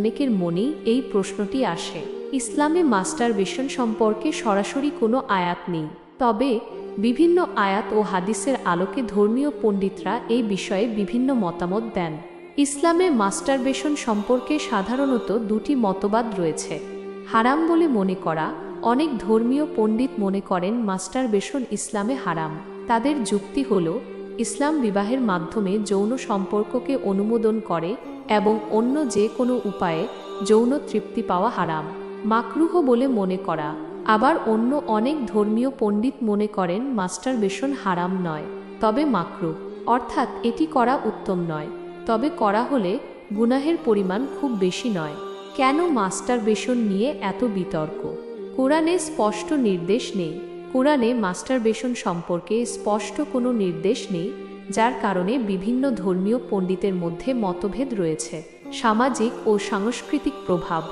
অনেকের মনেই এই প্রশ্নটি আসে। ইসলামে মাস্টার মাস্টারবেশন সম্পর্কে সরাসরি কোনো আয়াত নেই। তবে বিভিন্ন আয়াত ও হাদিসের আলোকে ধর্মীয় পণ্ডিতরা এই বিষয়ে বিভিন্ন মতামত দেন। ইসলামে মাস্টারবেশন সম্পর্কে সাধারণত দুটি মতবাদ রয়েছে। হারাম বলে মনে করা, অনেক ধর্মীয় পণ্ডিত মনে করেন মাস্টারবেশন ইসলামে হারাম। তাদের যুক্তি হল ইসলাম বিবাহের মাধ্যমে যৌন সম্পর্ককে অনুমোদন করে এবং অন্য যে কোনো উপায়ে যৌন তৃপ্তি পাওয়া হারাম। মাকরুহ বলে মনে করা। আবার অন্য অনেক ধর্মীয় পণ্ডিত মনে করেন মাস্টারবেশন হারাম নয়, তবে মাকরুহ। অর্থাৎ এটি করা উত্তম নয়। তবে করা হলে গুনাহের পরিমাণ খুব বেশি নয়। কেন মাস্টারবেশন নিয়ে এত বিতর্ক? কোরআনে স্পষ্ট নির্দেশ নেই। কোরআনে মাস্টারবেশন সম্পর্কে স্পষ্ট কোনো নির্দেশ নেই, যার কারণে বিভিন্ন ধর্মীয় পণ্ডিতের মধ্যে মতভেদ রয়েছে। সামাজিক ও সাংস্কৃতিক প্রভাব।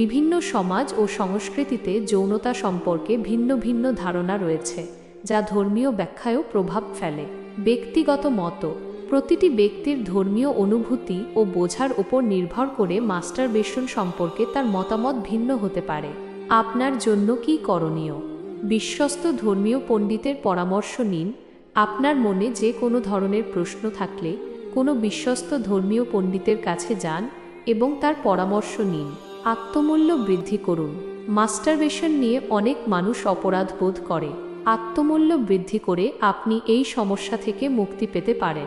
বিভিন্ন সমাজ ও সংস্কৃতিতে যৌনতা সম্পর্কে ভিন্ন ভিন্ন ধারণা রয়েছে, যা ধর্মীয় ব্যাখ্যায়ও প্রভাব ফেলে। ব্যক্তিগত মত। প্রতিটি ব্যক্তির ধর্মীয় অনুভূতি ও বোঝার উপর নির্ভর করে মাস্টারবেশন সম্পর্কে তার মতামত ভিন্ন হতে পারে। আপনার জন্য কি করণীয়? বিশ্বস্ত ধর্মীয় পণ্ডিতের পরামর্শ নিন। আপনার মনে যে কোনো ধরনের প্রশ্ন থাকলে কোনো বিশ্বস্ত ধর্মীয় পণ্ডিতের কাছে যান এবং তার পরামর্শ নিন। আত্মমূল্য বৃদ্ধি করুন। মাস্টারবেশন নিয়ে অনেক মানুষ অপরাধ বোধ করে। আত্মমূল্য বৃদ্ধি করে আপনি এই সমস্যা থেকে মুক্তি পেতে পারেন।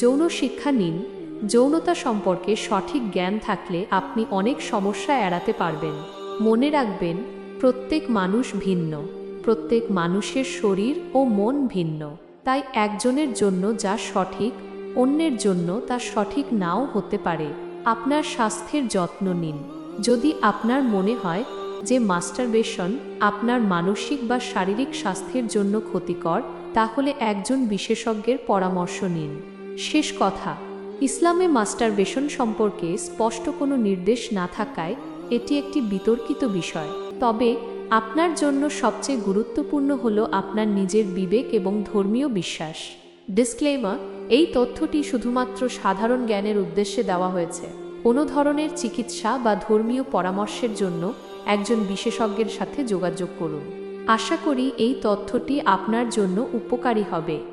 যৌন শিক্ষা নিন। যৌনতা সম্পর্কে সঠিক জ্ঞান থাকলে আপনি অনেক সমস্যা এড়াতে পারবেন। মনে রাখবেন, প্রত্যেক মানুষ ভিন্ন। প্রত্যেক মানুষের শরীর ও মন ভিন্ন। তাই একজনের জন্য যা সঠিক, অন্যের জন্য তা সঠিক নাও হতে পারে। আপনার স্বাস্থ্যের যত্ন নিন। যদি আপনার মনে হয় যে মাস্টারবেশন আপনার মানসিক বা শারীরিক স্বাস্থ্যের জন্য ক্ষতিকর, তাহলে একজন বিশেষজ্ঞের পরামর্শ নিন। শেষ কথা, ইসলামে মাস্টারবেশন সম্পর্কে স্পষ্ট কোনো নির্দেশ না থাকায় এটি একটি বিতর্কিত বিষয়। তবে আপনার জন্য সবচেয়ে গুরুত্বপূর্ণ হল আপনার নিজের বিবেক এবং ধর্মীয় বিশ্বাস। ডিসক্লেমার এই তথ্যটি শুধুমাত্র সাধারণ জ্ঞানের উদ্দেশ্যে দেওয়া হয়েছে। কোনো ধরনের চিকিৎসা বা ধর্মীয় পরামর্শের জন্য একজন বিশেষজ্ঞের সাথে যোগাযোগ করুন। আশা করি এই তথ্যটি আপনার জন্য উপকারী হবে।